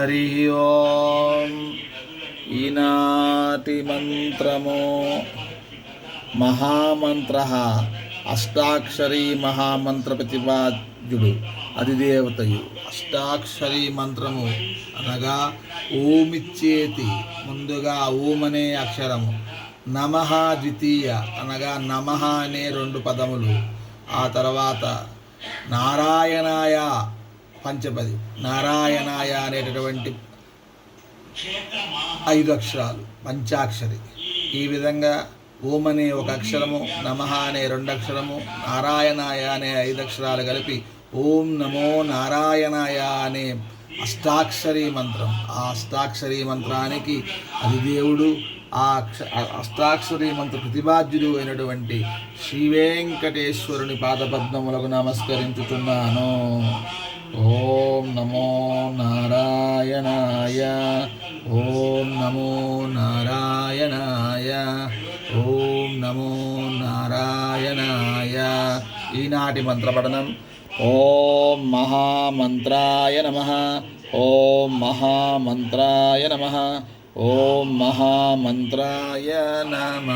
హరి ఓం ఈనాటి మంత్రము మహామంత్ర అష్టాక్షరీ మహామంత్ర ప్రతిపాద్యుడు అధిదేవతయు అష్టాక్షరీ మంత్రము అనగా ఓమిచ్చేతి ముందుగా ఓమనే అక్షరము। నమః ద్వితీయ। అనగా నమః అనే రెండు పదములు. ఆ తర్వాత నారాయణాయ పంచపది. నారాయణాయ అనేటటువంటి ఐదు అక్షరాలు పంచాక్షరి. ఈ విధంగా ఓం అనే ఒక అక్షరము నమః అనే రెండు అక్షరము నారాయణాయ అనే ఐదు అక్షరాలు కలిపి ఓం నమో నారాయణాయ అనే అష్టాక్షరి మంత్రం. ఆ అష్టాక్షరి మంత్రానికి అది దేవుడు ఆ అక్ష అష్టాక్షరి మంత్ర ప్రతిపాద్యుడు అయినటువంటి శ్రీ వెంకటేశ్వరుని పాదపద్మములకు నమస్కరించుతున్నాను. నమో నారాయణాయ ఓం నమో నారాయణాయ ఓం నమో నారాయణాయ ఈనాటి మంత్రపఠనం ఓం మహామంత్రాయ నమ ఓం మహామంత్రాయ నమ ఓం మహామంత్రాయ నమ